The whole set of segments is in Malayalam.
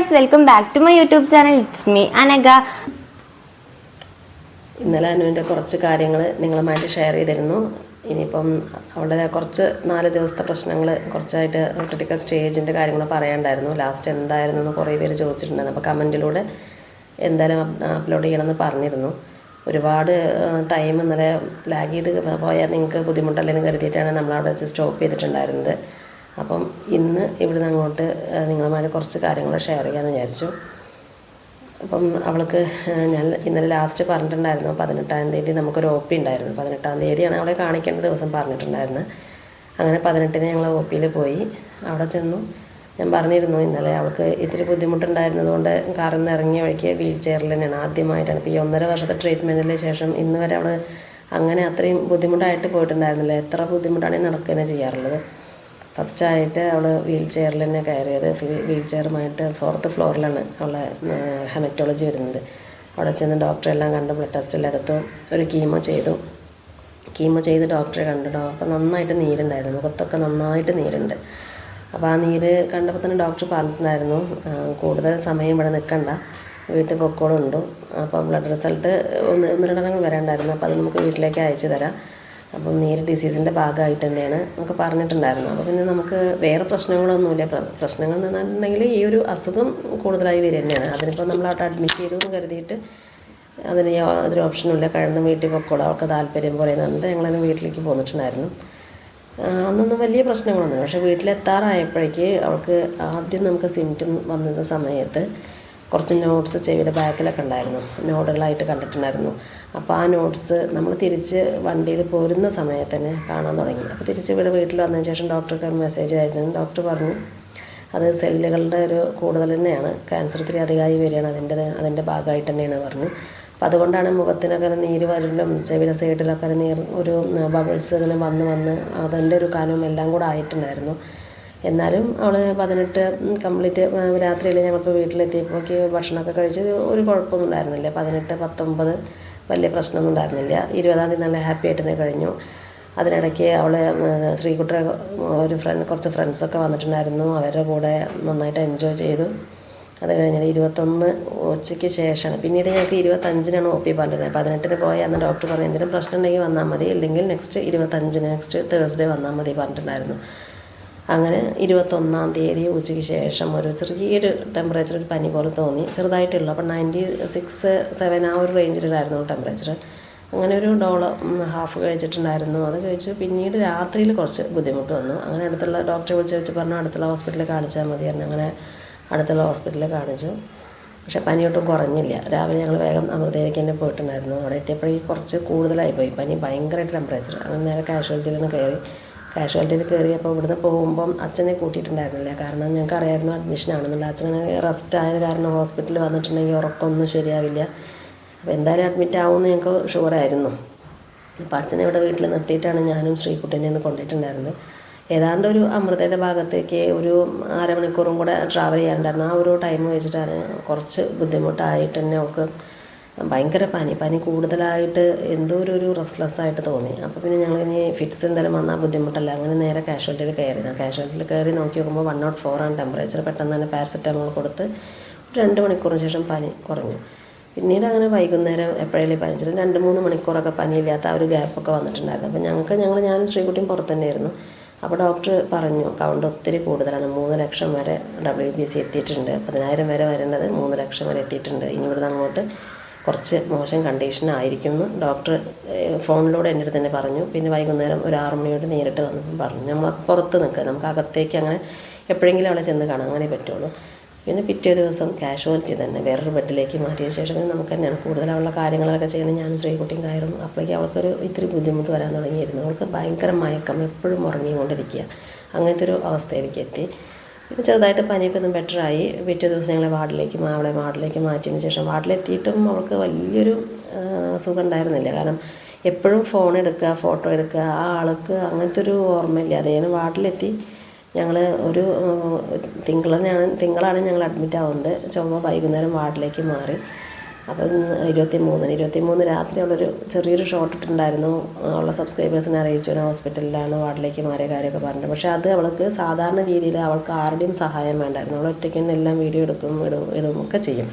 Guys welcome back to my YouTube channel it's me Anagha ഇന്നലെ അനുവിന്റെ കുറച്ച് കാര്യങ്ങൾ നിങ്ങളുമായിട്ട് ഷെയർ ചെയ്തിരുന്നു. ഇനിയിപ്പം അവളുടെ കുറച്ച് നാല് ദിവസത്തെ പ്രശ്നങ്ങൾ കുറച്ചായിട്ട് ക്രിട്ടിക്കൽ സ്റ്റേജിന്റെ കാര്യങ്ങൾ പറയാണ്ടായിരുന്നു. ലാസ്റ്റ് എന്തായിരുന്നു എന്ന് കുറേ പേര് ചോദിച്ചിട്ടുണ്ടായിരുന്നു. അപ്പോൾ കമന്റിലൂടെ എന്തായാലും അപ്ലോഡ് ചെയ്യണമെന്ന് പറഞ്ഞിരുന്നു. ഒരുപാട് ടൈം ഇന്നലെ ലാഗ് ചെയ്ത് പോയാൽ നിങ്ങൾക്ക് ബുദ്ധിമുട്ടല്ലെന്ന് കരുതിയിട്ടാണ് നമ്മളവിടെ വെച്ച് സ്റ്റോപ്പ് ചെയ്തിട്ടുണ്ടായിരുന്നത്. അപ്പം ഇന്ന് ഇവിടുന്ന് അങ്ങോട്ട് നിങ്ങളുമായിട്ട് കുറച്ച് കാര്യങ്ങൾ ഷെയർ ചെയ്യാമെന്ന് വിചാരിച്ചു. അപ്പം അവൾക്ക് ഞാൻ ഇന്നലെ ലാസ്റ്റ് പറഞ്ഞിട്ടുണ്ടായിരുന്നു പതിനെട്ടാം തീയതി നമുക്കൊരു ഒ പി ഉണ്ടായിരുന്നു. പതിനെട്ടാം തീയതിയാണ് അവളെ കാണിക്കേണ്ട ദിവസം പറഞ്ഞിട്ടുണ്ടായിരുന്നു. അങ്ങനെ പതിനെട്ടിന് ഞങ്ങൾ ഒ പിയിൽ പോയി. അവിടെ ചെന്നു. ഞാൻ പറഞ്ഞിരുന്നു ഇന്നലെ അവൾക്ക് ഇത്തിരി ബുദ്ധിമുട്ടുണ്ടായിരുന്നതുകൊണ്ട് കാറിൽ നിന്ന് ഇറങ്ങിയ വഴിക്ക് വീൽ ചെയറിൽ തന്നെയാണ് ആദ്യമായിട്ടാണ്. ഇപ്പോൾ ഈ ഒന്നര വർഷത്തെ ട്രീറ്റ്മെന്റിന് ശേഷം ഇന്ന് വരെ അവൾ അങ്ങനെ അത്രയും ബുദ്ധിമുട്ടായിട്ട് പോയിട്ടുണ്ടായിരുന്നില്ല. എത്ര ബുദ്ധിമുട്ടാണ് നടക്കുക തന്നെ ചെയ്യാറുള്ളത്? ഫസ്റ്റായിട്ട് അവൾ വീൽ ചെയറിൽ തന്നെ കയറിയത്. വീൽ ചെയറുമായിട്ട് ഫോർത്ത് ഫ്ലോറിലാണ് അവളെ ഹെമറ്റോളജി വരുന്നത്. അവിടെ ചെന്ന് ഡോക്ടറെ എല്ലാം കണ്ട് ബ്ലഡ് ടെസ്റ്റ് എല്ലാം എടുത്തു. ഒരു കീമോ ചെയ്തു. കീമോ ചെയ്ത് ഡോക്ടറെ കണ്ടു. ഡോക്ടർ നന്നായിട്ട് നീരുണ്ടായിരുന്നു. മുഖത്തൊക്കെ നന്നായിട്ട് നീരുണ്ട്. അപ്പോൾ ആ നീര് കണ്ടപ്പോൾ തന്നെ ഡോക്ടർ പറഞ്ഞിട്ടുണ്ടായിരുന്നു കൂടുതൽ സമയം ഇവിടെ നിൽക്കണ്ട വീട്ടിൽ പൊക്കോളുണ്ട് അപ്പോൾ ബ്ലഡ് റിസൾട്ട് ഒന്ന് ഒന്ന് രണ്ടെണ്ണം വരാണ്ടായിരുന്നു. അപ്പോൾ അത് നമുക്ക് വീട്ടിലേക്ക് അയച്ചു തരാം. അപ്പം നീര് ഡിസീസിന്റെ ഭാഗമായിട്ട് തന്നെയാണ് നമുക്ക് പറഞ്ഞിട്ടുണ്ടായിരുന്നു. അപ്പോൾ പിന്നെ നമുക്ക് വേറെ പ്രശ്നങ്ങളൊന്നുമില്ല. പ്രശ്നങ്ങൾ എന്ന് പറഞ്ഞിട്ടുണ്ടെങ്കിൽ ഈ ഒരു അസുഖം കൂടുതലായി വരിക തന്നെയാണ്. അതിനിപ്പോൾ നമ്മൾ അവിടെ അഡ്മിറ്റ് ചെയ്തു എന്ന് കരുതിയിട്ട് അതിന് യാതൊരു ഓപ്ഷനുമില്ല കഴിഞ്ഞ വീട്ടിൽ പൊക്കോളാം. അവർക്ക് താല്പര്യം പോലെ എന്നിട്ട് ഞങ്ങളതിന് വീട്ടിലേക്ക് പോന്നിട്ടുണ്ടായിരുന്നു. അന്നൊന്നും വലിയ പ്രശ്നങ്ങളൊന്നുമില്ല. പക്ഷേ വീട്ടിലെത്താറായപ്പോഴേക്ക് അവൾക്ക് ആദ്യം നമുക്ക് സിംറ്റം വന്നിരുന്ന സമയത്ത് കുറച്ച് നോട്ട്സ് ചെവിയുടെ ബാക്കിലൊക്കെ ഉണ്ടായിരുന്നു. നോഡുകളായിട്ട് കണ്ടിട്ടുണ്ടായിരുന്നു. അപ്പോൾ ആ നോട്ട്സ് നമ്മൾ തിരിച്ച് വണ്ടിയിൽ പോരുന്ന സമയത്ത് തന്നെ കാണാൻ തുടങ്ങി. അപ്പോൾ തിരിച്ച് ഇവിടെ വീട്ടിൽ വന്നതിന് ശേഷം ഡോക്ടർക്ക് മെസ്സേജ് ആയിരുന്നു ഡോക്ടർ പറഞ്ഞു അത് സെല്ലുകളുടെ ഒരു കൂടുതൽ തന്നെയാണ്. ക്യാൻസർ ഇത്തിരി അധികമായി വരികയാണ് അതിന്റെ അതിന്റെ ഭാഗമായിട്ട് തന്നെയാണ് പറഞ്ഞു. അപ്പം അതുകൊണ്ടാണ് മുഖത്തിനൊക്കെ നീര് വരലും ചെവിയുടെ സൈഡിലൊക്കെ നീർ ഒരു ബബിൾസ് ഇങ്ങനെ വന്ന് വന്ന് അതിന്റെ ഒരു കാലവും എല്ലാം കൂടെ ആയിട്ടുണ്ടായിരുന്നു. എന്നാലും അവൾ പതിനെട്ട് കംപ്ലീറ്റ് രാത്രിയിൽ ഞങ്ങളിപ്പോൾ വീട്ടിലെത്തിയപ്പോഴേക്ക് ഭക്ഷണമൊക്കെ കഴിച്ച് ഒരു കുഴപ്പമൊന്നും ഉണ്ടായിരുന്നില്ല. പതിനെട്ട് പത്തൊമ്പത് വലിയ പ്രശ്നമൊന്നും ഉണ്ടായിരുന്നില്ല. ഇരുപതാം തീയതി നല്ല ഹാപ്പി ആയിട്ട് തന്നെ കഴിഞ്ഞു. അതിനിടയ്ക്ക് അവൾ ശ്രീകുട്ടിയുടെ ഒരു ഫ്രണ്ട് കുറച്ച് ഫ്രണ്ട്സൊക്കെ വന്നിട്ടുണ്ടായിരുന്നു. അവരുടെ കൂടെ നന്നായിട്ട് എൻജോയ് ചെയ്തു. അത് കഴിഞ്ഞാൽ ഇരുപത്തൊന്ന് ഉച്ചയ്ക്ക് ശേഷമാണ്. പിന്നീട് ഞങ്ങൾക്ക് ഇരുപത്തഞ്ചിനാണ് ഒ പി പറഞ്ഞിരുന്നത് പതിനെട്ടിന് പോയി അന്ന് ഡോക്ടർ പറഞ്ഞു എന്തെങ്കിലും പ്രശ്നം ഉണ്ടെങ്കിൽ വന്നാൽ മതി. ഇല്ലെങ്കിൽ നെക്സ്റ്റ് ഇരുപത്തഞ്ചിന് നെക്സ്റ്റ് തേഴ്സ്ഡേ വന്നാൽ മതി പറഞ്ഞിട്ടുണ്ടായിരുന്നു. അങ്ങനെ ഇരുപത്തൊന്നാം തീയതി ഉച്ചയ്ക്ക് ശേഷം ഒരു ചെറിയൊരു ടെമ്പറേച്ചർ ഒരു പനി പോലെ തോന്നി. ചെറുതായിട്ടുള്ള അപ്പം നയന്റി സിക്സ് സെവൻ ആ ഒരു റേഞ്ചിലായിരുന്നു ടെമ്പറേച്ചർ അങ്ങനെ ഒരു ഡോള ഹാഫ് കഴിച്ചിട്ടുണ്ടായിരുന്നു. അത് കഴിച്ചു പിന്നീട് രാത്രിയിൽ കുറച്ച് ബുദ്ധിമുട്ട് വന്നു. അങ്ങനെ അടുത്തുള്ള ഡോക്ടറെ വിളിച്ച് വെച്ച് പറഞ്ഞു അടുത്തുള്ള ഹോസ്പിറ്റലിൽ കാണിച്ചാൽ മതി പറഞ്ഞു അങ്ങനെ അടുത്തുള്ള ഹോസ്പിറ്റലിൽ കാണിച്ചു. പക്ഷേ പനിയൊട്ടും കുറഞ്ഞില്ല. രാവിലെ ഞങ്ങൾ വേഗം അമൃതയിലേക്ക് തന്നെ പോയിട്ടുണ്ടായിരുന്നു. അവിടെ എത്തിയപ്പോഴേക്കും കുറച്ച് കൂടുതലായി പോയി. പനി ഭയങ്കരമായിട്ട് ടെമ്പറേച്ചർ അങ്ങനെ നേരെ കാഷ്വാലിറ്റിയിൽ നിന്ന് കയറി. കാഷ്വാലിറ്റിയിൽ കയറിയപ്പോൾ ഇവിടുന്ന് പോകുമ്പം അച്ഛനെ കൂട്ടിയിട്ടുണ്ടായിരുന്നില്ല. കാരണം ഞങ്ങൾക്ക് അറിയായിരുന്നു അഡ്മിഷൻ ആണെന്നുള്ള. അച്ഛനെ റെസ്റ്റ് ആയത് കാരണം ഹോസ്പിറ്റലിൽ വന്നിട്ടുണ്ടെങ്കിൽ ഉറക്കമൊന്നും ശരിയാവില്ല. അപ്പോൾ എന്തായാലും അഡ്മിറ്റ് ആവുമെന്ന് ഞങ്ങൾക്ക് ഷുവറായിരുന്നു അപ്പോൾ അച്ഛനെ ഇവിടെ വീട്ടിൽ നിർത്തിയിട്ടാണ് ഞാനും ശ്രീകുട്ടനെ ഒന്ന് കൊണ്ടിട്ടുണ്ടായിരുന്നത് ഏതാണ്ട് ഒരു അമൃതയുടെ ഭാഗത്തേക്ക് ഒരു അരമണിക്കൂറും കൂടെ ട്രാവൽ ചെയ്യാനുണ്ടായിരുന്നു. ആ ഒരു ടൈം വെച്ചിട്ടാണ് കുറച്ച് ബുദ്ധിമുട്ടായിട്ട് തന്നെ അവൾക്ക് ഭയങ്കര പനി. പനി കൂടുതലായിട്ട് എന്തോ ഒരു റെസ്റ്റ്ലെസ് ആയിട്ട് തോന്നി. അപ്പോൾ പിന്നെ ഞങ്ങൾ ഇനി ഫിറ്റ്സ് എന്തെങ്കിലും വന്നാൽ ബുദ്ധിമുട്ടല്ല? അങ്ങനെ നേരെ കാഷ്വാലിറ്റിയിൽ കയറി. ഞാൻ കാഷ്വാലിറ്റിയിൽ കയറി നോക്കി നോക്കുമ്പോൾ വൺ നോട്ട് ഫോർ ആണ് ടെമ്പറേച്ചർ പെട്ടെന്ന് തന്നെ പാരസെറ്റമോൾ കൊടുത്ത് രണ്ട് മണിക്കൂറിന് ശേഷം പനി കുറഞ്ഞു. പിന്നീട് അങ്ങനെ വൈകുന്നേരം എപ്പോഴേലും പനിച്ചിട്ട് രണ്ട് മൂന്ന് മണിക്കൂറൊക്കെ പനിയില്ലാത്ത ആ ഒരു ഗ്യാപ്പൊക്കെ വന്നിട്ടുണ്ടായിരുന്നു. അപ്പോൾ ഞങ്ങൾക്ക് ഞങ്ങൾ ഞാനും ശ്രീകുട്ടിയും പുറത്ത് തന്നെയായിരുന്നു. അപ്പോൾ ഡോക്ടർ പറഞ്ഞു കൗണ്ട് ഒത്തിരി കൂടുതലാണ്. മൂന്ന് ലക്ഷം വരെ ഡബ്ല്യു ബി സി എത്തിയിട്ടുണ്ട്. പതിനായിരം വരെ വരേണ്ടത് മൂന്ന് ലക്ഷം വരെ എത്തിയിട്ടുണ്ട്. ഇനി ഇവിടുന്ന് അങ്ങോട്ട് കുറച്ച് മോശം എന്ന് ഡോക്ടർ ഫോണിലൂടെ എന്റെ അടുത്ത് തന്നെ പറഞ്ഞു. പിന്നെ വൈകുന്നേരം ഒരു ആറു മണിയോട് നേരിട്ട് വന്നപ്പം പറഞ്ഞു. നമ്മൾ പുറത്ത് നിൽക്കുക. നമുക്ക് അകത്തേക്ക് അങ്ങനെ എപ്പോഴെങ്കിലും അവളെ ചെന്ന് കാണാം. അങ്ങനെ പറ്റുള്ളൂ. പിന്നെ പിറ്റേ ദിവസം കാഷ്വാലിറ്റി തന്നെ. വേറൊരു ബെഡിലേക്ക് മാറ്റിയ ശേഷം നമുക്ക് തന്നെയാണ് കൂടുതൽ അവളുടെ കാര്യങ്ങളൊക്കെ ചെയ്യുന്നത്. ഞാനും ശ്രീകുട്ടിയും കയറും അപ്പോഴേക്കും അവൾക്കൊരു ഇത്തിരി ബുദ്ധിമുട്ട് വരാൻ തുടങ്ങിയിരുന്നു. അവൾക്ക് ഭയങ്കര മയക്കം. എപ്പോഴും ഉറങ്ങിക്കൊണ്ടിരിക്കുക. അങ്ങനത്തെ ഒരു അവസ്ഥയിലേക്ക് എത്തി. പിന്നെ ചെറുതായിട്ട് പനിയൊക്കെ ഒന്ന് ബെറ്ററായി പിറ്റേ ദിവസം ഞങ്ങളെ വാർഡിലേക്ക് അവളെ വാർഡിലേക്ക് മാറ്റിയതിന് ശേഷം വാർഡിലെത്തിയിട്ടും അവൾക്ക് വലിയൊരു സുഖം ഉണ്ടായിരുന്നില്ല. കാരണം എപ്പോഴും ഫോൺ എടുക്കുക ഫോട്ടോ എടുക്കുക ആ ആൾക്ക് അങ്ങനത്തെ ഒരു ഓർമ്മയില്ല. അതേ വാർഡിലെത്തി. ഞങ്ങൾ ഒരു തിങ്കളാണ് തിങ്കളാണ് ഞങ്ങൾ അഡ്മിറ്റ് ആവുന്നത്. ചൊവ്വ വൈകുന്നേരം വാർഡിലേക്ക് മാറി. അപ്പം ഇരുപത്തി മൂന്നിന് ഇരുപത്തി മൂന്ന് രാത്രി അവളൊരു ചെറിയൊരു ഷോട്ട് ഇട്ടിട്ടുണ്ടായിരുന്നു. അവളുടെ സബ്സ്ക്രൈബേഴ്സിനെ അറിയിച്ചു. ഞാൻ ഹോസ്പിറ്റലിലാണ് വാർഡിലേക്ക് മാറിയ കാര്യമൊക്കെ പറഞ്ഞു പക്ഷേ അത് അവൾക്ക് സാധാരണ രീതിയിൽ അവൾക്ക് ആരുടെയും സഹായം വേണ്ടായിരുന്നു. അവൾ ഒറ്റയ്ക്ക് തന്നെ എല്ലാം വീഡിയോ എടുക്കും ഇടും ഇടും ഒക്കെ ചെയ്യും.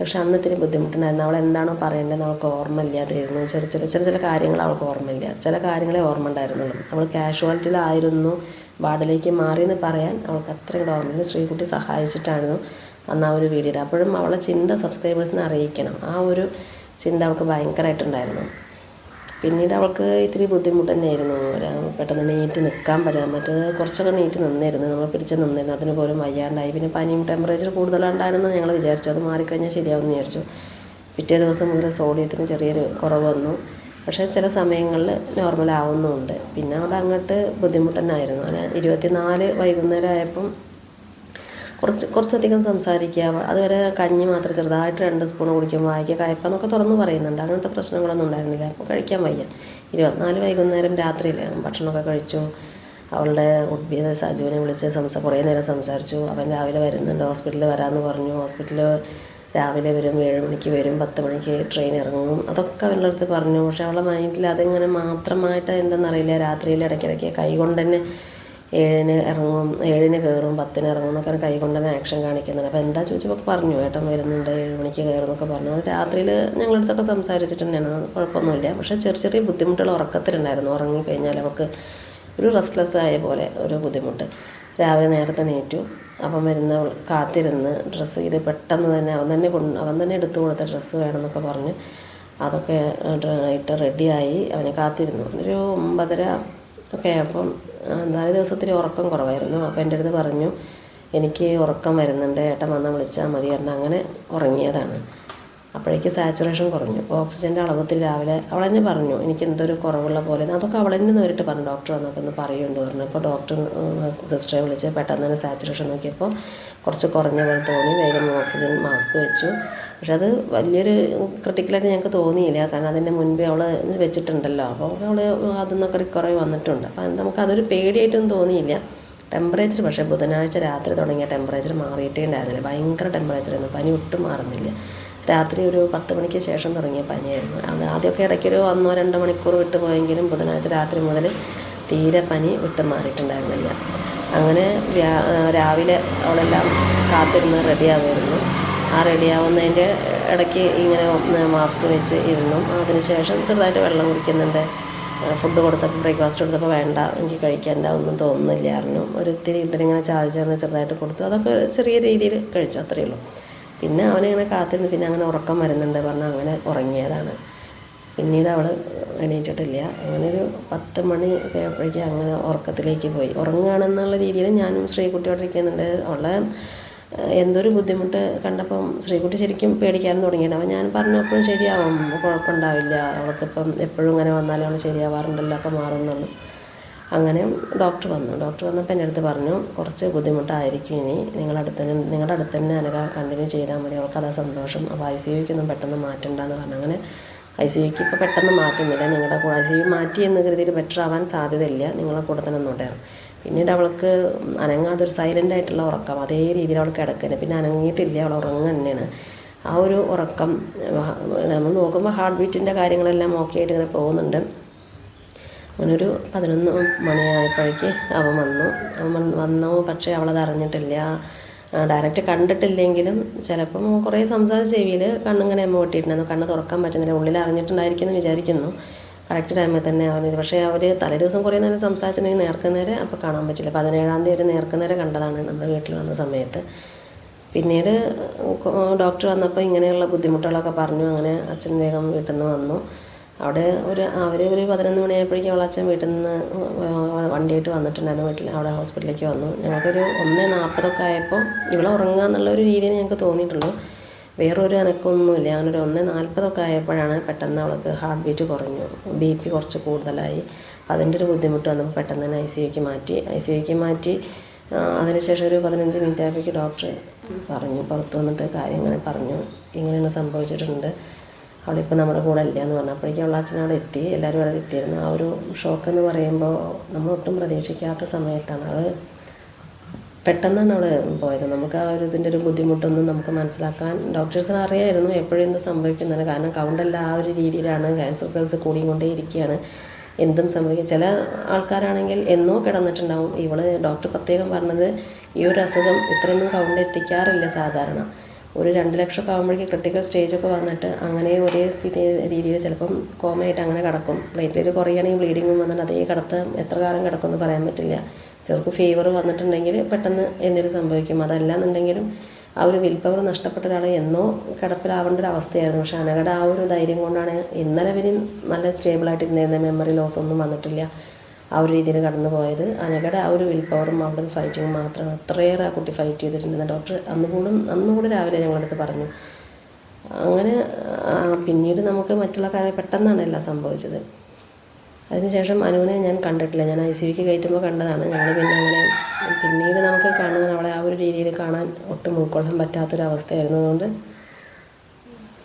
പക്ഷെ അന്ന് ഇത്തിരി ബുദ്ധിമുട്ടുണ്ടായിരുന്നു. അവൾ എന്താണോ പറയേണ്ടത് അവൾക്ക് ഓർമ്മയില്ലാതായിരുന്നു. ചെറിയ ചെറിയ ചെറിയ ചില കാര്യങ്ങൾ അവൾക്ക് ഓർമ്മയില്ല. ചില കാര്യങ്ങളെ ഓർമ്മ ഉണ്ടായിരുന്നുള്ളൂ. അവൾ കാഷ്വാലിറ്റിയിലായിരുന്നു വാർഡിലേക്ക് മാറിയെന്ന് പറയാൻ അവൾക്ക് അത്രയും ഓർമ്മയില്ല. ശ്രീകുട്ടി സഹായിച്ചിട്ടായിരുന്നു. അന്ന് ആ ഒരു വീഡിയോ. അപ്പോഴും അവളെ ചിന്ത സബ്സ്ക്രൈബേഴ്സിനെ അറിയിക്കണം. ആ ഒരു ചിന്ത അവൾക്ക് ഭയങ്കരമായിട്ടുണ്ടായിരുന്നു പിന്നീട് അവൾക്ക് ഇത്തിരി ബുദ്ധിമുട്ട് തന്നെയായിരുന്നു. പെട്ടെന്ന് നീറ്റ് നിൽക്കാൻ പറ്റില്ല മറ്റേത് കുറച്ചൊക്കെ നീറ്റ് നിന്നിരുന്നു നമ്മൾ പിടിച്ച് നിന്നിരുന്നു. അതിന് പോലും വയ്യാണ്ടായി. പിന്നെ പനിയും ടെമ്പറേച്ചർ കൂടുതലുണ്ടായിരുന്നു ഞങ്ങൾ വിചാരിച്ചു. അത് മാറിക്കഴിഞ്ഞാൽ ശരിയാവുമെന്ന് വിചാരിച്ചു. പിറ്റേ ദിവസം മുതൽ സോഡിയത്തിന് ചെറിയൊരു കുറവ് വന്നു. പക്ഷേ ചില സമയങ്ങളിൽ നോർമലാവുന്നുമുണ്ട് പിന്നെ അവിടെ അങ്ങോട്ട് ബുദ്ധിമുട്ട് തന്നെ ആയിരുന്നു അങ്ങനെ ഇരുപത്തിനാല് വൈകുന്നേരം ആയപ്പം കുറച്ച് കുറച്ചധികം സംസാരിക്കുക അതുവരെ കഞ്ഞി മാത്രം ചെറുതായിട്ട് രണ്ട് സ്പൂൺ കുടിക്കാൻ വായിക്കുക കയ്പെന്നൊക്കെ തുറന്ന് പറയുന്നുണ്ട്. അങ്ങനത്തെ പ്രശ്നങ്ങളൊന്നും ഉണ്ടായിരുന്നില്ല. അപ്പോൾ കഴിക്കാൻ വയ്യ. ഇരുപത്തിനാല് വൈകുന്നേരം രാത്രിയിൽ ഭക്ഷണമൊക്കെ കഴിച്ചു. അവളുടെ ഉഡ്ബിയ സജുവിനെ വിളിച്ച് സംസ കുറേ നേരം സംസാരിച്ചു. അവൻ രാവിലെ വരുന്നുണ്ട്. ഹോസ്പിറ്റലിൽ വരാമെന്ന് പറഞ്ഞു. ഹോസ്പിറ്റലിൽ രാവിലെ വരും. ഏഴ് മണിക്ക് വരും. പത്ത് മണിക്ക് ട്രെയിൻ ഇറങ്ങും. അതൊക്കെ അവരുടെ അടുത്ത് പറഞ്ഞു. പക്ഷേ അവളെ മൈൻഡിൽ അതിങ്ങനെ മാത്രമായിട്ട് എന്തെന്നറിയില്ല. രാത്രിയിൽ ഇടയ്ക്കിടയ്ക്ക് കൈ കൊണ്ട് തന്നെ ഏഴിന് ഇറങ്ങും ഏഴിന് കയറും പത്തിന് ഇറങ്ങും എന്നൊക്കെ കൈ കൊണ്ട് തന്നെ ആക്ഷൻ കാണിക്കുന്നുണ്ട്. അപ്പോൾ എന്താ ചോദിച്ചപ്പോൾ പറഞ്ഞു ഏട്ടൻ വരുന്നുണ്ട് ഏഴ് മണിക്ക് കയറും എന്നൊക്കെ പറഞ്ഞു. അത് രാത്രിയിൽ ഞങ്ങളടുത്തൊക്കെ സംസാരിച്ചിട്ട് തന്നെയാണ് കുഴപ്പമൊന്നുമില്ല. പക്ഷേ ചെറിയ ചെറിയ ബുദ്ധിമുട്ടുകൾ ഉറക്കത്തിലുണ്ടായിരുന്നു. ഉറങ്ങിക്കഴിഞ്ഞാൽ നമുക്ക് ഒരു റെസ്റ്റ്ലെസ് ആയ പോലെ ഒരു ബുദ്ധിമുട്ട്. രാവിലെ നേരത്തെ നീറ്റു അപ്പം വരുന്ന കാത്തിരുന്ന് ഡ്രസ്സ് ഇത് പെട്ടെന്ന് തന്നെ അവൻ തന്നെ കൊണ്ട് അവൻ തന്നെ എടുത്തു കൊടുത്ത ഡ്രസ്സ് വേണമെന്നൊക്കെ പറഞ്ഞ് അതൊക്കെ ഇട്ട് റെഡിയായി അവനെ കാത്തിരുന്നു. ഒരു ഒമ്പതര ഒക്കെ അപ്പം നാല് ദിവസത്തിൽ ഉറക്കം കുറവായിരുന്നു. അപ്പോൾ എന്റെ അടുത്ത് പറഞ്ഞു എനിക്ക് ഉറക്കം വരുന്നുണ്ട്. ഏട്ടൻ വന്നാൽ വിളിച്ചാൽ മതി. കാരണം അങ്ങനെ ഉറങ്ങിയതാണ്. അപ്പോഴേക്ക് സാച്ചുറേഷൻ കുറഞ്ഞു. അപ്പോൾ ഓക്സിജന്റെ അളവത്തിൽ രാവിലെ അവൾ തന്നെ പറഞ്ഞു എനിക്ക് എന്തൊരു കുറവുള്ള പോലെ അതൊക്കെ അവൾ തന്നെ നേരിട്ട് പറഞ്ഞു. ഡോക്ടർ വന്നപ്പോൾ ഒന്ന് പറയുന്നുണ്ട് പറഞ്ഞു. അപ്പോൾ ഡോക്ടർ സിസ്റ്ററെ വിളിച്ച് പെട്ടെന്ന് തന്നെ സാച്ചുറേഷൻ നോക്കിയപ്പോൾ കുറച്ച് കുറഞ്ഞ തോന്നി. വേഗം ഓക്സിജൻ മാസ്ക് വെച്ചു. പക്ഷെ അത് വലിയൊരു ക്രിട്ടിക്കലായിട്ട് ഞങ്ങൾക്ക് തോന്നിയില്ല. കാരണം അതിന്റെ മുൻപേ അവൾ വെച്ചിട്ടുണ്ടല്ലോ. അപ്പോൾ അവൾ അതിൽ റിക്കവറി വന്നിട്ടുണ്ട്. അപ്പോൾ നമുക്ക് അതൊരു പേടിയായിട്ടൊന്നും തോന്നിയില്ല. ടെമ്പറേച്ചർ പക്ഷേ ബുധനാഴ്ച രാത്രി തുടങ്ങിയ ടെമ്പറേച്ചർ മാറിയിട്ടേ ഉണ്ടായിരുന്നില്ല ഭയങ്കര ടെമ്പറേച്ചറായിരുന്നു പനി ഒട്ടും മാറുന്നില്ല. രാത്രി ഒരു പത്ത് മണിക്ക് ശേഷം തുടങ്ങിയ പനിയായിരുന്നു. അത് ആദ്യമൊക്കെ ഇടയ്ക്കൊരു ഒന്നോ രണ്ടോ മണിക്കൂർ വിട്ട് പോയെങ്കിലും ബുധനാഴ്ച രാത്രി മുതൽ തീരെ പനി വിട്ട് മാറിയിട്ടുണ്ടായിരുന്നില്ല. അങ്ങനെ രാവിലെ അവളെല്ലാം കാത്തിരുന്ന് റെഡിയാവുമായിരുന്നു ആ റെഡിയാവുന്നതിന്റെ ഇടയ്ക്ക് ഇങ്ങനെ മാസ്ക് വെച്ച് ഇരുന്നു. അതിനുശേഷം ചെറുതായിട്ട് വെള്ളം കുടിക്കുന്നുണ്ട്. ഫുഡ് കൊടുത്തപ്പോൾ ബ്രേക്ക്ഫാസ്റ്റ് കൊടുത്തപ്പോൾ വേണ്ട എനിക്ക് കഴിക്കേണ്ട ഒന്നും തോന്നുന്നില്ലായിരുന്നു ഒരു ഇത്തിരി ചാർജ് ചെയ്യുന്ന ചെറുതായിട്ട് കൊടുത്തു. അതൊക്കെ ചെറിയ രീതിയിൽ കഴിച്ചു അത്രയേ ഉള്ളൂ. പിന്നെ അവനിങ്ങനെ കാത്തിരുന്ന്. പിന്നെ അങ്ങനെ ഉറക്കം വരുന്നുണ്ട് പറഞ്ഞാൽ അങ്ങനെ ഉറങ്ങിയതാണ്. പിന്നീട് അവൾ എണീറ്റിട്ടില്ല. അങ്ങനെ ഒരു പത്ത് മണി ഒക്കെ ആയപ്പോഴേക്കും അങ്ങനെ ഉറക്കത്തിലേക്ക് പോയി. ഉറങ്ങുകയാണെന്നുള്ള രീതിയിൽ ഞാനും ശ്രീകുട്ടിയോടെ ഇരിക്കുന്നുണ്ട്. അവളെ എന്തൊരു ബുദ്ധിമുട്ട് കണ്ടപ്പം ശ്രീകുട്ടി ശരിക്കും പേടിക്കാൻ തുടങ്ങിയാണ് അപ്പം ഞാൻ പറഞ്ഞപ്പോഴും ശരിയാവും. കുഴപ്പമുണ്ടാവില്ല. അവൾക്കിപ്പം എപ്പോഴും ഇങ്ങനെ വന്നാലും അവൾ ശരിയാവാറുണ്ടല്ലോ. ഒക്കെ മാറുന്നുള്ളൂ അങ്ങനെ ഡോക്ടർ വന്നു. ഡോക്ടർ വന്നപ്പോൾ എന്റെ അടുത്ത് പറഞ്ഞു കുറച്ച് ബുദ്ധിമുട്ടായിരിക്കും ഇനി. നിങ്ങളുടെ അടുത്ത് തന്നെ നിങ്ങളുടെ അടുത്ത് തന്നെ അനക കണ്ടിന്യൂ ചെയ്താൽ മതി. അവൾക്ക് അതാ സന്തോഷം. അപ്പോൾ ഐ സി യുക്കൊന്നും പെട്ടെന്ന് മാറ്റണ്ടെന്ന് പറഞ്ഞു. അങ്ങനെ ഐ സി യുക്ക് ഇപ്പോൾ പെട്ടെന്ന് മാറ്റുന്നില്ല. നിങ്ങളുടെ ഐ സി യു മാറ്റി എന്ന കരുതിയിൽ ബെറ്റർ ആവാൻ സാധ്യതയില്ല. നിങ്ങളെ കൂടെ തന്നെ നിന്നോട്ടായിരുന്നു പിന്നീട് അവൾക്ക് അനങ്ങാതൊരു സൈലന്റ് ആയിട്ടുള്ള ഉറക്കം അതേ രീതിയിൽ അവൾ കിടക്കുന്നത് പിന്നെ അനങ്ങിയിട്ടില്ല അവൾ ഉറങ്ങുക തന്നെയാണ് ആ ഒരു ഉറക്കം നമ്മൾ നോക്കുമ്പോൾ ഹാർട്ട് ബീറ്റിന്റെ കാര്യങ്ങളെല്ലാം ഓക്കെ ആയിട്ട് ഇങ്ങനെ പോകുന്നുണ്ട്. അങ്ങനൊരു പതിനൊന്ന് മണിയായപ്പോഴേക്ക് അവൻ വന്നു. അവൻ വന്ന് പക്ഷേ അവളത് അറിഞ്ഞിട്ടില്ല. ഡയറക്റ്റ് കണ്ടിട്ടില്ലെങ്കിലും ചിലപ്പം കുറേ സംസാരിച്ച ചെവിയിൽ കണ്ണിങ്ങനെ എമ്മ പൊട്ടിയിട്ടുണ്ടായിരുന്നു കണ്ണ് തുറക്കാൻ പറ്റുന്നില്ല. ഉള്ളിൽ അറിഞ്ഞിട്ടുണ്ടായിരിക്കുമെന്ന് വിചാരിക്കുന്നു. കറക്റ്റ് ടൈമിൽ തന്നെ അവന് പക്ഷേ അവർ തലേ ദിവസം കുറേ നേരം സംസാരിച്ചിട്ടുണ്ടെങ്കിൽ നേർക്കുന്നേരെ അപ്പോൾ കാണാൻ പറ്റില്ല. പതിനേഴാം തീയതി ഒരു നേർക്കുന്നേരെ കണ്ടതാണ് നമ്മുടെ വീട്ടിൽ വന്ന സമയത്ത്. പിന്നീട് ഡോക്ടർ വന്നപ്പോൾ ഇങ്ങനെയുള്ള ബുദ്ധിമുട്ടുകളൊക്കെ പറഞ്ഞു. അങ്ങനെ അച്ഛൻ വേഗം വീട്ടിൽ നിന്ന് വന്നു. അവിടെ ഒരു അവർ ഒരു പതിനൊന്ന് മണിയായപ്പോഴേക്കും അവളെ അച്ഛൻ വീട്ടിൽ നിന്ന് വണ്ടിയായിട്ട് വന്നിട്ടുണ്ടായിരുന്നു വീട്ടിൽ അവിടെ ഹോസ്പിറ്റലിലേക്ക് വന്നു. ഞങ്ങൾക്കൊരു ഒന്ന് നാൽപ്പതൊക്കെ ആയപ്പോൾ ഇവളെ ഉറങ്ങുക എന്നുള്ള ഒരു രീതിയിൽ ഞങ്ങൾക്ക് തോന്നിയിട്ടുള്ളൂ. വേറൊരു അനക്കമൊന്നുമില്ല. ഞാനൊരു ഒന്ന് നാൽപ്പതൊക്കെ ആയപ്പോഴാണ് പെട്ടെന്ന് അവൾക്ക് ഹാർട്ട് ബീറ്റ് കുറഞ്ഞു. ബി പി കുറച്ച് കൂടുതലായി. അതിന്റെ ഒരു ബുദ്ധിമുട്ട് വന്നപ്പോൾ പെട്ടെന്ന് തന്നെ ഐ സി യുക്ക് മാറ്റി. ഐ സി യുക്ക് മാറ്റി അതിനുശേഷം ഒരു പതിനഞ്ച് മിനിറ്റ് ആയപ്പോഴേക്ക് ഡോക്ടർ പറഞ്ഞു പുറത്ത് വന്നിട്ട് കാര്യം ഇങ്ങനെ പറഞ്ഞു. ഇങ്ങനെയാണ് സംഭവിച്ചിട്ടുണ്ട്. അവളിപ്പോൾ നമ്മുടെ കൂടെ ഇല്ല എന്ന് പറഞ്ഞു. അപ്പോഴേക്കും അവളെ അച്ഛനവിടെ എത്തി. എല്ലാവരും അവിടെ എത്തിയിരുന്നു. ആ ഒരു ഷോക്ക് എന്ന് പറയുമ്പോൾ നമ്മൾ ഒട്ടും പ്രതീക്ഷിക്കാത്ത സമയത്താണ്. അത് പെട്ടെന്നാണ് അവിടെ പോയത്. നമുക്ക് ആ ഒരു ഇതിന്റെ ഒരു ബുദ്ധിമുട്ടൊന്നും നമുക്ക് മനസ്സിലാക്കാൻ ഡോക്ടേഴ്സിന് അറിയായിരുന്നു എപ്പോഴും എന്ത് സംഭവിക്കുന്നതാണ് കാരണം കൗണ്ടെല്ലാം ആ ഒരു രീതിയിലാണ്. ക്യാൻസർ സെൽസ് കൂടിക്കൊണ്ടേ ഇരിക്കുകയാണ് എന്തും സംഭവിക്കും. ചില ആൾക്കാരാണെങ്കിൽ എന്നോ കിടന്നിട്ടുണ്ടാവും. ഇവൾ ഡോക്ടർ പ്രത്യേകം പറഞ്ഞത് ഈ ഒരു അസുഖം ഇത്രയൊന്നും കൗണ്ട് എത്തിക്കാറില്ല സാധാരണ. ഒരു രണ്ട് ലക്ഷമൊക്കെ ആകുമ്പോഴേക്ക് ക്രിട്ടിക്കൽ സ്റ്റേജൊക്കെ വന്നിട്ട് അങ്ങനെ ഒരേ സ്ഥിതി രീതിയിൽ ചിലപ്പം കോമയായിട്ട് അങ്ങനെ കിടക്കും. പ്ലേറ്റ്ലേറ്റ് കുറയുകയാണെങ്കിൽ ബ്ലീഡിങ്ങും വന്നിട്ട് അതേ കിടത്ത് എത്ര കാലം കിടക്കുമെന്ന് പറയാൻ പറ്റില്ല. ചിലർക്ക് ഫീവർ വന്നിട്ടുണ്ടെങ്കിൽ പെട്ടെന്ന് എന്തെങ്കിലും സംഭവിക്കും. അതല്ല എന്നുണ്ടെങ്കിലും ആ ഒരു വിൽ പവർ നഷ്ടപ്പെട്ട ഒരാൾ എന്നോ കിടപ്പിലാവേണ്ട ഒരു അവസ്ഥയായിരുന്നു. പക്ഷേ അനകട ആ ഒരു ധൈര്യം കൊണ്ടാണ് ഇന്നലെ വരെ നല്ല സ്റ്റേബിളായിട്ട് ഇരുന്നിരുന്ന മെമ്മറി ലോസ് ഒന്നും വന്നിട്ടില്ല ആ ഒരു രീതിയിൽ കടന്നു പോയത്. അനകട ആ ഒരു വിൽ പവറും അവിടെ ഒരു ഫൈറ്റിങ്ങും മാത്രമാണ് അത്രയേറെ ആ കുട്ടി ഫൈറ്റ് ചെയ്തിട്ടുണ്ടെന്ന് ഡോക്ടർ അന്ന് കൂടും അന്ന് കൂടെ രാവിലെ ഞങ്ങളടുത്ത് പറഞ്ഞു. അങ്ങനെ പിന്നീട് നമുക്ക് മറ്റുള്ള കാര്യം പെട്ടെന്നാണ് എല്ലാം സംഭവിച്ചത്. അതിനുശേഷം അനുവിനെ ഞാൻ കണ്ടിട്ടില്ല. ഞാൻ ഐ സി വിക്ക് കയറ്റുമ്പോൾ കണ്ടതാണ്. ഞങ്ങൾ പിന്നെ അങ്ങനെ പിന്നീട് നമുക്ക് കാണുന്നത് അവളെ ആ ഒരു രീതിയിൽ കാണാൻ ഒട്ടും ഉൾക്കൊള്ളാൻ പറ്റാത്തൊരവസ്ഥയായിരുന്നു അതുകൊണ്ട്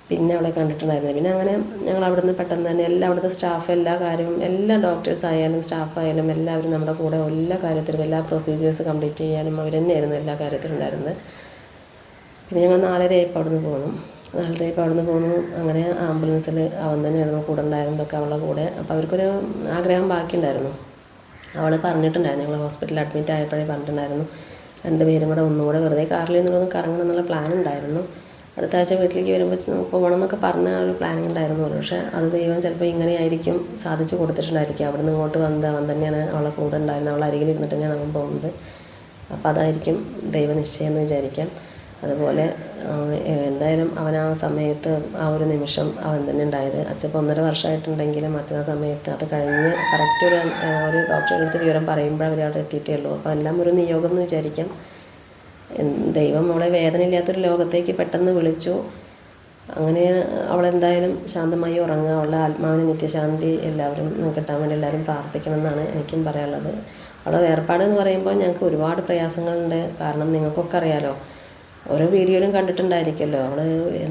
പിന്നെ അവളെ കണ്ടിട്ടുണ്ടായിരുന്നു പിന്നെ അങ്ങനെ ഞങ്ങൾ അവിടുന്ന് പെട്ടെന്ന് തന്നെ എല്ലാ അവിടുത്തെ സ്റ്റാഫ് എല്ലാ കാര്യവും എല്ലാ ഡോക്ടേഴ്സ് ആയാലും സ്റ്റാഫ് ആയാലും എല്ലാവരും നമ്മുടെ കൂടെ എല്ലാ കാര്യത്തിലും എല്ലാ പ്രൊസീജിയേഴ്സ് കംപ്ലീറ്റ് ചെയ്യാനും അവർ തന്നെയായിരുന്നു എല്ലാ കാര്യത്തിലും ഉണ്ടായിരുന്നത്. പിന്നെ ഞങ്ങൾ നാലരയായപ്പോൾ അവിടുന്ന് പോന്നു നാലരയായപ്പോൾ അവിടുന്ന് പോന്നു അങ്ങനെ ആംബുലൻസിൽ അവൻ തന്നെയായിരുന്നു കൂടെ ഉണ്ടായിരുന്നതൊക്കെ അവളുടെ കൂടെ. അപ്പോൾ അവർക്കൊരു ആഗ്രഹം ബാക്കിയുണ്ടായിരുന്നു. അവൾ പറഞ്ഞിട്ടുണ്ടായിരുന്നു ഞങ്ങൾ ഹോസ്പിറ്റലിൽ അഡ്മിറ്റ് ആയപ്പോഴേ പറഞ്ഞിട്ടുണ്ടായിരുന്നു. രണ്ടുപേരും കൂടെ ഒന്നുകൂടെ വെറുതെ കാറിൽ നിന്നൊന്ന് കറങ്ങണം എന്നുള്ള പ്ലാൻ ഉണ്ടായിരുന്നു. അടുത്ത ആഴ്ച വീട്ടിലേക്ക് വരുമ്പോൾ നമുക്ക് പോകണം എന്നൊക്കെ പറഞ്ഞ ഒരു പ്ലാനിങ് ഉണ്ടായിരുന്നു. പക്ഷേ അത് ദൈവം ചിലപ്പോൾ ഇങ്ങനെ ആയിരിക്കും സാധിച്ചു കൊടുത്തിട്ടുണ്ടായിരിക്കും. അവിടെ നിന്ന് ഇങ്ങോട്ട് വന്നത് അവൻ തന്നെയാണ് അവളെ കൂടെ ഉണ്ടായിരുന്നത്. അവളെ അരികിൽ തന്നെയാണ് അവൻ പോകുന്നത്. അപ്പോൾ അതായിരിക്കും ദൈവനിശ്ചയം എന്ന് വിചാരിക്കാം. അതുപോലെ എന്തായാലും അവൻ ആ സമയത്ത് ആ ഒരു നിമിഷം അവൻ തന്നെ ഉണ്ടായത്. അച്ഛപ്പം ഒന്നര വർഷമായിട്ടുണ്ടെങ്കിലും അച്ഛൻ ആ സമയത്ത് അത് കഴിഞ്ഞ് കറക്റ്റ് ഒരു ഒരു ഡോക്ടറെ അടുത്ത് വിവരം പറയുമ്പോൾ അവർ അവിടെ എത്തിയിട്ടേ ഉള്ളൂ അപ്പോൾ എല്ലാം ഒരു നിയോഗം എന്ന് വിചാരിക്കാം. ദൈവം അവളെ വേദനയില്ലാത്തൊരു ലോകത്തേക്ക് പെട്ടെന്ന് വിളിച്ചു. അങ്ങനെ അവളെന്തായാലും ശാന്തമായി ഉറങ്ങുക അവളുടെ ആത്മാവിന് നിത്യശാന്തി എല്ലാവരും കിട്ടാൻ വേണ്ടി എല്ലാവരും പ്രാർത്ഥിക്കണം എന്നാണ് എനിക്കും പറയാനുള്ളത്. അവളുടെ വേർപാട് എന്ന് പറയുമ്പോൾ ഞങ്ങൾക്ക് ഒരുപാട് പ്രയാസങ്ങളുണ്ട്. കാരണം നിങ്ങൾക്കൊക്കെ അറിയാലോ ഓരോ വീഡിയോയിലും കണ്ടിട്ടുണ്ടായിരിക്കുമല്ലോ. അവൾ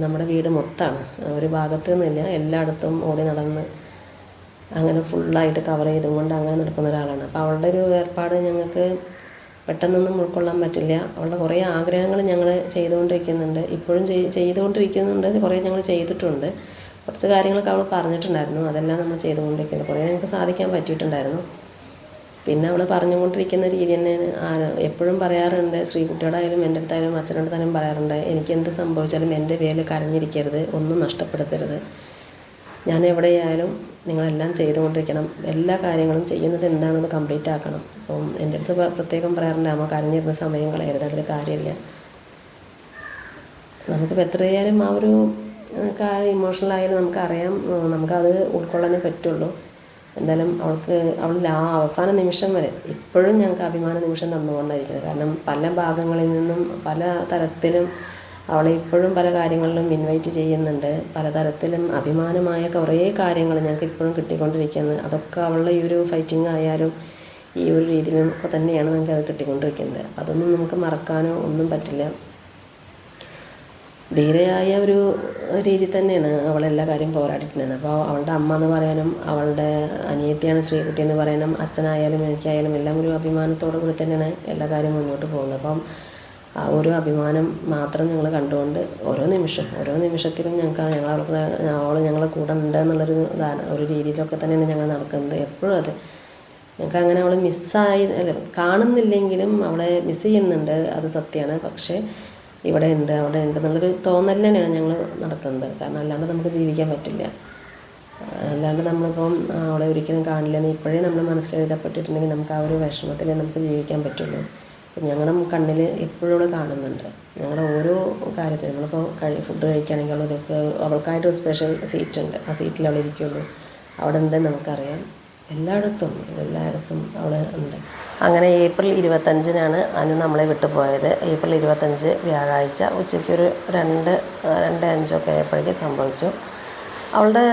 നമ്മുടെ വീട് മൊത്തമാണ് ഒരു ഭാഗത്ത് നിന്നില്ല എല്ലായിടത്തും ഓടി നടന്ന് അങ്ങനെ ഫുള്ളായിട്ട് കവർ ചെയ്തും കൊണ്ട് അങ്ങനെ നടക്കുന്ന ഒരാളാണ്. അപ്പോൾ അവളുടെ ഒരു ഏർപ്പാട് ഞങ്ങൾക്ക് പെട്ടെന്നൊന്നും ഉൾക്കൊള്ളാൻ പറ്റില്ല. അവളുടെ കുറേ ആഗ്രഹങ്ങൾ ഞങ്ങൾ ചെയ്തുകൊണ്ടിരിക്കുന്നുണ്ട്. ഇപ്പോഴും ചെയ് ചെയ്തുകൊണ്ടിരിക്കുന്നുണ്ട്. കുറേ ഞങ്ങൾ ചെയ്തിട്ടുണ്ട്. കുറച്ച് കാര്യങ്ങളൊക്കെ അവൾ പറഞ്ഞിട്ടുണ്ടായിരുന്നു. അതെല്ലാം നമ്മൾ ചെയ്തുകൊണ്ടിരിക്കുന്നത് കുറേ ഞങ്ങൾക്ക് സാധിക്കാൻ പറ്റിയിട്ടുണ്ടായിരുന്നു. പിന്നെ അവൾ പറഞ്ഞുകൊണ്ടിരിക്കുന്ന രീതി തന്നെയാണ് എപ്പോഴും പറയാറുണ്ട് ശ്രീകുട്ടിയോടായാലും എന്റെ അടുത്തായാലും അച്ഛനോട് തന്നെ പറയാറുണ്ട് എനിക്ക് എന്ത് സംഭവിച്ചാലും എന്റെ പേരിൽ കരഞ്ഞിരിക്കരുത് ഒന്നും നഷ്ടപ്പെടുത്തരുത്. ഞാൻ എവിടെയായാലും നിങ്ങളെല്ലാം ചെയ്തുകൊണ്ടിരിക്കണം. എല്ലാ കാര്യങ്ങളും ചെയ്യുന്നത് എന്താണെന്ന് കംപ്ലീറ്റ് ആക്കണം. അപ്പം എന്റെ അടുത്ത് പ്രത്യേകം പറയാറുണ്ട് അമ്മ കരഞ്ഞിരുന്ന സമയം കളയരുത് അതിൽ കാര്യമില്ല. നമുക്കിപ്പോൾ എത്രയായാലും ആ ഒരു ഇമോഷണൽ ആയാലും നമുക്കറിയാം നമുക്കത് ഉൾക്കൊള്ളാനേ പറ്റുള്ളൂ. എന്തായാലും അവൾക്ക് അവൾ ആ അവസാന നിമിഷം വരെ ഇപ്പോഴും ഞങ്ങൾക്ക് അഭിമാന നിമിഷം തന്നുകൊണ്ടായിരിക്കുന്നത്. കാരണം പല ഭാഗങ്ങളിൽ നിന്നും പല തരത്തിലും അവളെ ഇപ്പോഴും പല കാര്യങ്ങളിലും ഇൻവൈറ്റ് ചെയ്യുന്നുണ്ട്. പലതരത്തിലും അഭിമാനമായ കുറേ കാര്യങ്ങൾ ഞങ്ങൾക്ക് ഇപ്പോഴും കിട്ടിക്കൊണ്ടിരിക്കുന്നത് അതൊക്കെ അവളുടെ ഈ ഒരു ഫൈറ്റിംഗ് ആയാലും ഈ ഒരു രീതിയിലും ഒക്കെ തന്നെയാണ് ഞങ്ങൾക്ക് അത് കിട്ടിക്കൊണ്ടിരിക്കുന്നത്. അതൊന്നും നമുക്ക് മറക്കാനോ ഒന്നും പറ്റില്ല. ധീരയായ ഒരു രീതി തന്നെയാണ് അവൾ എല്ലാ കാര്യം പോരാടിയിട്ടുണ്ടായിരുന്നത്. അപ്പോൾ അവളുടെ അമ്മ എന്ന് പറയാനും അവളുടെ അനിയത്തിയാണ് ശ്രീകുട്ടി എന്ന് പറയാനും അച്ഛനായാലും എനിക്കായാലും എല്ലാം ഒരു അഭിമാനത്തോടു കൂടി തന്നെയാണ് എല്ലാ കാര്യവും മുന്നോട്ട് പോകുന്നത്. അപ്പം ആ ഒരു അഭിമാനം മാത്രം ഞങ്ങൾ കണ്ടുകൊണ്ട് ഓരോ നിമിഷം ഓരോ നിമിഷത്തിലും ഞങ്ങൾക്ക് ഞങ്ങൾ അവൾക്ക് അവൾ ഞങ്ങളെ കൂടെ ഉണ്ട് എന്നുള്ളൊരു ഒരു രീതിയിലൊക്കെ തന്നെയാണ് ഞങ്ങൾ നടക്കുന്നത്. എപ്പോഴും അത് ഞങ്ങൾക്ക് അങ്ങനെ അവൾ മിസ്സായി അല്ല കാണുന്നില്ലെങ്കിലും അവളെ മിസ് ചെയ്യുന്നുണ്ട്. അത് സത്യമാണ്. പക്ഷേ ഇവിടെ ഉണ്ട് അവിടെ ഉണ്ട് എന്നുള്ളൊരു തോന്നൽ തന്നെയാണ് ഞങ്ങൾ നടക്കുന്നത് കാരണം അല്ലാണ്ട് നമുക്ക് ജീവിക്കാൻ പറ്റില്ല. അല്ലാണ്ട് നമ്മളിപ്പം അവിടെ ഒരിക്കലും കാണില്ലെന്ന് ഇപ്പോഴേ നമ്മൾ മനസ്സിൽ എഴുതപ്പെട്ടിട്ടുണ്ടെങ്കിൽ നമുക്ക് ആ ഒരു വിഷമത്തിൽ നമുക്ക് ജീവിക്കാൻ പറ്റുള്ളൂ. ഞങ്ങളുടെ കണ്ണിൽ എപ്പോഴും അവിടെ കാണുന്നുണ്ട്. ഞങ്ങളുടെ ഓരോ കാര്യത്തിലും നമ്മളിപ്പോൾ കഴി ഫുഡ് കഴിക്കുകയാണെങ്കിൽ അവളൊക്കെ അവൾക്കായിട്ടൊരു സ്പെഷ്യൽ സീറ്റ് ഉണ്ട്. ആ സീറ്റിൽ അവൾ ഇരിക്കുള്ളൂ. അവിടെ ഉണ്ടെന്ന് നമുക്കറിയാം. എല്ലായിടത്തും എല്ലായിടത്തും അവിടെ ഉണ്ട്. അങ്ങനെ ഏപ്രിൽ ഇരുപത്തഞ്ചിനാണ് അനു നമ്മളെ വിട്ടുപോയത്. ഏപ്രിൽ ഇരുപത്തഞ്ച് വ്യാഴാഴ്ച ഉച്ചയ്ക്ക് ഒരു രണ്ട് രണ്ട് അഞ്ചൊക്കെ ആയപ്പോഴേക്കും സംഭവിച്ചു. അവളുടെ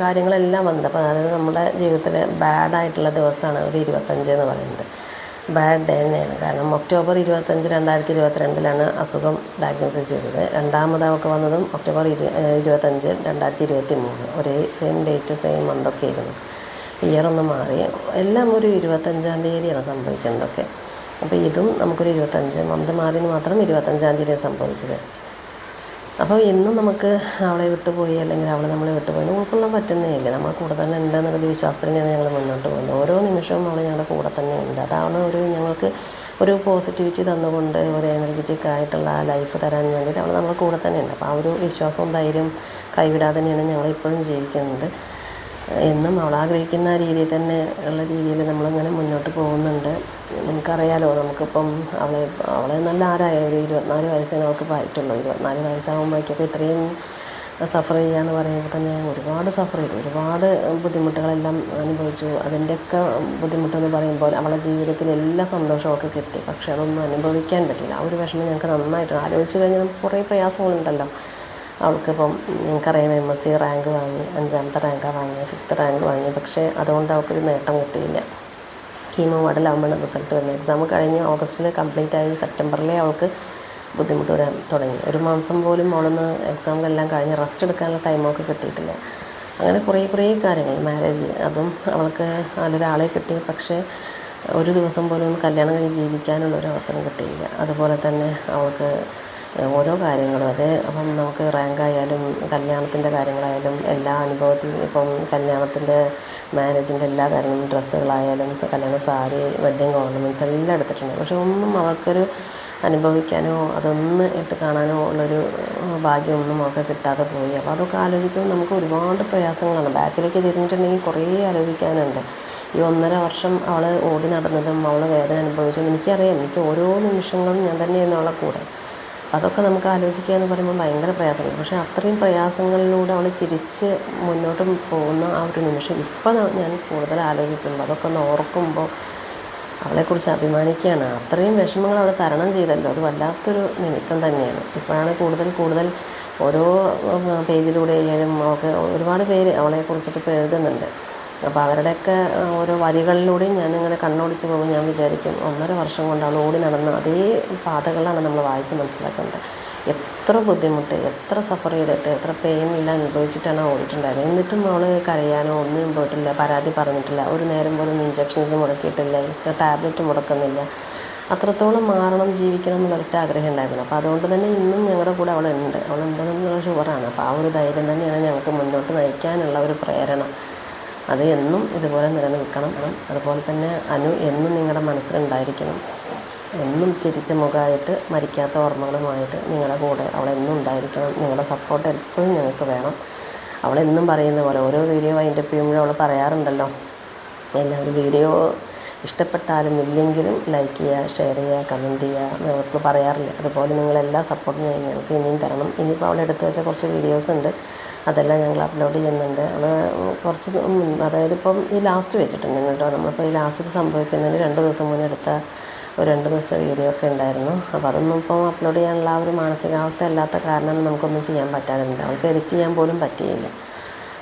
കാര്യങ്ങളെല്ലാം വന്നപ്പോൾ അതായത് നമ്മുടെ ജീവിതത്തിൽ ബാഡായിട്ടുള്ള ദിവസമാണ് ഒരു ഇരുപത്തഞ്ച് എന്ന് പറയുന്നത്. ബാഡ് ഡേ തന്നെയാണ്. കാരണം ഒക്ടോബർ ഇരുപത്തഞ്ച് രണ്ടായിരത്തി ഇരുപത്തിരണ്ടിലാണ് അസുഖം ഡയഗ്നോസിസ് ചെയ്തത്. രണ്ടാമത് വന്നതും ഒക്ടോബർ ഇരു ഇരുപത്തഞ്ച് രണ്ടായിരത്തി ഇരുപത്തി മൂന്ന് ഒരേ സെയിം ഡേറ്റ് സെയിം മന്തൊക്കെ ആയിരുന്നു. ഇയർ ഒന്ന് മാറി. എല്ലാം ഒരു ഇരുപത്തഞ്ചാം തീയതിയാണ് സംഭവിക്കുന്നതൊക്കെ അപ്പോൾ ഇതും നമുക്കൊരു ഇരുപത്തഞ്ച് മന്ത് മാറിന് മാത്രം ഇരുപത്തഞ്ചാം തീയതിയാണ് സംഭവിച്ചത്. അപ്പോൾ എന്നും നമുക്ക് അവളെ വിട്ടുപോയി അല്ലെങ്കിൽ അവൾ നമ്മളെ വിട്ടുപോയി ഉൾക്കൊള്ളാൻ പറ്റുന്നേയില്ല നമ്മൾ കൂടെ തന്നെ ഉണ്ടെന്നുള്ളൊരു വിശ്വാസത്തിൽ വിശ്വാസത്തിലാണ് ഞങ്ങൾ മുന്നോട്ട് പോകുന്നത്. ഓരോ നിമിഷവും അവൾ ഞങ്ങളുടെ കൂടെ തന്നെ ഉണ്ട്. അതാണ് ഒരു ഞങ്ങൾക്ക് ഒരു പോസിറ്റിവിറ്റി തന്നുകൊണ്ട് ഒരു എനർജറ്റിക് ആയിട്ടുള്ള ആ ലൈഫ് തരാൻ വേണ്ടിയിട്ട് അവൾ നമ്മുടെ കൂടെ തന്നെ ഉണ്ട്. അപ്പോൾ ആ ഒരു വിശ്വാസവും ധൈര്യം കൈവിടാതെ തന്നെയാണ് ഞങ്ങളിപ്പോഴും ജീവിക്കുന്നത്. എന്നും അവൾ ആഗ്രഹിക്കുന്ന രീതിയിൽ തന്നെ ഉള്ള രീതിയിൽ നമ്മളിങ്ങനെ മുന്നോട്ട് പോകുന്നുണ്ട്. നമുക്കറിയാലോ നമുക്കിപ്പം അവളെ അവളെ നല്ല ആരായ ഒരു ഇരുപത്തിനാല് വയസ്സേ അവൾക്ക് ആയിട്ടുള്ളൂ ഇരുപത്തിനാല് വയസ്സാകുമ്പോഴേക്കൊക്കെ ഇത്രയും സഫർ ചെയ്യുക എന്ന് പറയുമ്പോൾ തന്നെ ഒരുപാട് സഫർ ചെയ്തു. ഒരുപാട് ബുദ്ധിമുട്ടുകളെല്ലാം അനുഭവിച്ചു. അതിന്റെയൊക്കെ ബുദ്ധിമുട്ടെന്ന് പറയുമ്പോൾ അവളുടെ ജീവിതത്തിൽ എല്ലാ സന്തോഷവും ഒക്കെ കിട്ടി. പക്ഷെ അതൊന്നും അനുഭവിക്കാൻ പറ്റില്ല. ആ ഒരു വിഷമം ഞങ്ങൾക്ക് നന്നായിട്ട് ആലോചിച്ച് കഴിഞ്ഞാൽ കുറേ പ്രയാസങ്ങളുണ്ടല്ലോ. അവൾക്കിപ്പം ഞങ്ങൾക്കറിയാം എം എസ് സി റാങ്ക് വാങ്ങി അഞ്ചാമത്തെ റാങ്കാണ് വാങ്ങി ഫിഫ്ത്ത് റാങ്ക് വാങ്ങി പക്ഷേ അതുകൊണ്ട് അവൾക്കൊരു നേട്ടം കിട്ടിയില്ല. കീമോ മോഡലാകുമ്പോഴാണ് റിസൾട്ട് വരുന്നത്. എക്സാം കഴിഞ്ഞ് ഓഗസ്റ്റിൽ കംപ്ലീറ്റ് ആയി സെപ്റ്റംബറിലെ അവൾക്ക് ബുദ്ധിമുട്ട് വരാൻ തുടങ്ങി. ഒരു മാസം പോലും അവളൊന്ന് എക്സാമിലെല്ലാം കഴിഞ്ഞ് റെസ്റ്റ് എടുക്കാനുള്ള ടൈമൊക്കെ കിട്ടിയിട്ടില്ല. അങ്ങനെ കുറേ കുറേ കാര്യങ്ങൾ മാരേജ് അതും അവൾക്ക് നല്ലൊരാളെ കിട്ടി. പക്ഷേ ഒരു ദിവസം പോലും കല്യാണം കഴിഞ്ഞ് ജീവിക്കാനുള്ള ഒരു അവസരം കിട്ടിയില്ല. അതുപോലെ തന്നെ അവൾക്ക് ഓരോ കാര്യങ്ങളും. അത് അപ്പം നമുക്ക് റാങ്ക് ആയാലും കല്യാണത്തിന്റെ കാര്യങ്ങളായാലും എല്ലാ അനുഭവത്തിൽ ഇപ്പം കല്യാണത്തിന്റെ മാരേജിന്റെ എല്ലാ കാര്യങ്ങളും ഡ്രസ്സുകളായാലും കല്യാണ സാരി വെഡ്ഡിങ് ഓർണമെന്റ്സ് എല്ലാം എടുത്തിട്ടുണ്ട്. പക്ഷെ ഒന്നും അവർക്കൊരു അനുഭവിക്കാനോ അതൊന്ന് ഇട്ട് കാണാനോ ഉള്ളൊരു ഭാഗ്യമൊന്നും അവർക്ക് കിട്ടാതെ പോയി. അപ്പോൾ അതൊക്കെ ആലോചിക്കുമ്പോൾ നമുക്ക് ഒരുപാട് പ്രയാസങ്ങളാണ്. ബാക്കിലേക്ക് തിരിഞ്ഞിട്ടുണ്ടെങ്കിൽ കുറേ ആലോചിക്കാനുണ്ട്. ഈ ഒന്നര വർഷം അവൾ ഓടി നടന്നതും അവൾ വേദന അനുഭവിച്ചതും എനിക്കറിയാം. എനിക്ക് ഓരോ നിമിഷങ്ങളും ഞാൻ തന്നെയായിരുന്നു അവളെ കൂടെ. അതൊക്കെ നമുക്ക് ആലോചിക്കുക എന്ന് പറയുമ്പോൾ ഭയങ്കര പ്രയാസമാണ്. പക്ഷേ അത്രയും പ്രയാസങ്ങളിലൂടെ അവൾ ചിരിച്ച് മുന്നോട്ട് പോകുന്ന ആ ഒരു നിമിഷം ഇപ്പം ഞാൻ കൂടുതൽ ആലോചിക്കുമ്പോൾ അതൊക്കെ ഒന്ന് ഓർക്കുമ്പോൾ അവളെക്കുറിച്ച് അഭിമാനിക്കുകയാണ്. അത്രയും വിഷമങ്ങൾ അവൾ തരണം ചെയ്തല്ലോ. അത് വല്ലാത്തൊരു നിമിത്തം തന്നെയാണ്. ഇപ്പോഴാണ് കൂടുതൽ കൂടുതൽ ഓരോ പേജിലൂടെ ആയാലും ഒക്കെ ഒരുപാട് പേര് അവളെ കുറിച്ചിട്ട് ഇപ്പോൾ എഴുതുന്നുണ്ട്. അപ്പോൾ അവരുടെയൊക്കെ ഓരോ വരികളിലൂടെയും ഞാനിങ്ങനെ കണ്ണോടിച്ച് പോകും. ഞാൻ വിചാരിക്കും ഒന്നര വർഷം കൊണ്ടാണ് ഓടി നടന്ന അതേ പാതകളാണ് നമ്മൾ വായിച്ച് മനസ്സിലാക്കുന്നത് എത്ര ബുദ്ധിമുട്ട് എത്ര സഫർ ചെയ്തിട്ട് എത്ര പെയിൻ അനുഭവിച്ചിട്ടാണ് ഓടിയിട്ടുണ്ടായത്. എന്നിട്ടും അവൾ കരയാനോ ഒന്നിനും പോയിട്ടില്ല പരാതി പറഞ്ഞിട്ടില്ല. ഒരു നേരം പോലും ഇഞ്ചക്ഷൻസ് മുടക്കിയിട്ടില്ല ടാബ്ലറ്റ് മുടക്കുന്നില്ല. അത്രത്തോളം മാറണം ജീവിക്കണം എന്നുള്ള ആഗ്രഹം ഉണ്ടായിരുന്നു. അപ്പോൾ അതുകൊണ്ട് തന്നെ ഇന്നും ഞങ്ങളുടെ കൂടെ അവളുണ്ട് അവളുണ്ടെന്നുള്ള ഷുവറാണ്. അപ്പോൾ ആ ഒരു ധൈര്യം തന്നെയാണ് ഞങ്ങൾക്ക് മുന്നോട്ട് നയിക്കാനുള്ള ഒരു പ്രേരണ. അത് എന്നും ഇതുപോലെ നിലനിൽക്കണം. അതുപോലെ തന്നെ അനു എന്നും നിങ്ങളുടെ മനസ്സിലുണ്ടായിരിക്കണം. എന്നും ചിരിച്ച മുഖമായിട്ട് മരിക്കാത്ത ഓർമ്മകളുമായിട്ട് നിങ്ങളുടെ കൂടെ അവളെന്നും ഉണ്ടായിരിക്കണം. നിങ്ങളുടെ സപ്പോർട്ട് എപ്പോഴും ഞങ്ങൾക്ക് വേണം. അവളെന്നും പറയുന്ന പോലെ ഓരോ വീഡിയോ വൈൻഡപ്പ് ചെയ്യുമ്പോഴും അവൾ പറയാറുണ്ടല്ലോ. എല്ലാവരും വീഡിയോ ഇഷ്ടപ്പെട്ടാലും ഇല്ലെങ്കിലും ലൈക്ക് ചെയ്യുക ഷെയർ ചെയ്യുക കമന്റ് ചെയ്യുക ഞങ്ങൾക്ക് പറയാറില്ല. അതുപോലെ നിങ്ങളെല്ലാ സപ്പോർട്ടും ഞങ്ങൾക്ക് ഇനിയും തരണം. ഇനിയിപ്പോൾ അവളെടുത്ത് വെച്ച കുറച്ച് വീഡിയോസ് ഉണ്ട്. അതെല്ലാം ഞങ്ങൾ അപ്ലോഡ് ചെയ്യുന്നുണ്ട്. അത് കുറച്ച് അതായത് ഇപ്പം ഈ ലാസ്റ്റ് വെച്ചിട്ടുണ്ട് കേട്ടോ. നമ്മളിപ്പോൾ ഈ ലാസ്റ്റ് സംഭവിക്കുന്നതിന് രണ്ട് ദിവസം മുന്നേ എടുത്ത ഒരു രണ്ട് ദിവസത്തെ വീഡിയോ ഒക്കെ ഉണ്ടായിരുന്നു. അപ്പോൾ അതൊന്നും ഇപ്പോൾ അപ്ലോഡ് ചെയ്യാനുള്ള ആ ഒരു മാനസികാവസ്ഥ അല്ലാത്ത കാരണം നമുക്കൊന്നും ചെയ്യാൻ പറ്റാറുണ്ട് അവൾക്ക് എഡിറ്റ് ചെയ്യാൻ പോലും പറ്റിയില്ല.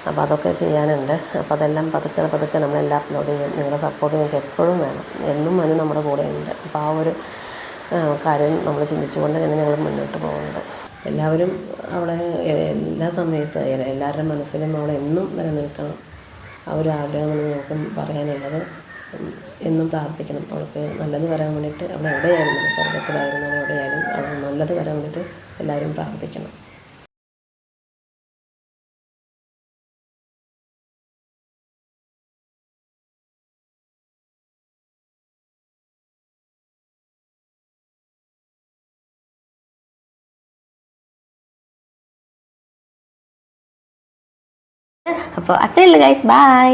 അപ്പോൾ അതൊക്കെ ചെയ്യാനുണ്ട്. അപ്പോൾ അതെല്ലാം പതുക്കെ പതുക്കെ നമ്മളെല്ലാം അപ്ലോഡ് ചെയ്യും. നിങ്ങളുടെ സപ്പോർട്ട് നിങ്ങൾക്ക് എപ്പോഴും വേണം. എന്നും അത് നമ്മുടെ കൂടെയുണ്ട്. അപ്പോൾ ആ ഒരു കാര്യം നമ്മൾ ചിന്തിച്ചുകൊണ്ട് തന്നെ ഞങ്ങൾ മുന്നോട്ട് പോകുന്നത്. എല്ലാവരും അവളെ എല്ലാ സമയത്തും എല്ലാവരുടെ മനസ്സിലും അവളെ എന്നും നിലനിൽക്കണം. ആ ഒരു ആഗ്രഹമാണ് ഞങ്ങൾക്ക് പറയാനുള്ളത്. എന്നും പ്രാർത്ഥിക്കണം. അവൾക്ക് നല്ലത് വരാൻ വേണ്ടിയിട്ട് അവൾ എവിടെയായിരുന്നാലും സ്വർഗത്തിലായിരുന്നാലും എവിടെയായാലും അവൾ നല്ലത് വരാൻ വേണ്ടിയിട്ട് എല്ലാവരും പ്രാർത്ഥിക്കണം. അപ്പോൾ അത്രയേ ഉള്ളൂ ഗൈസ് ബൈ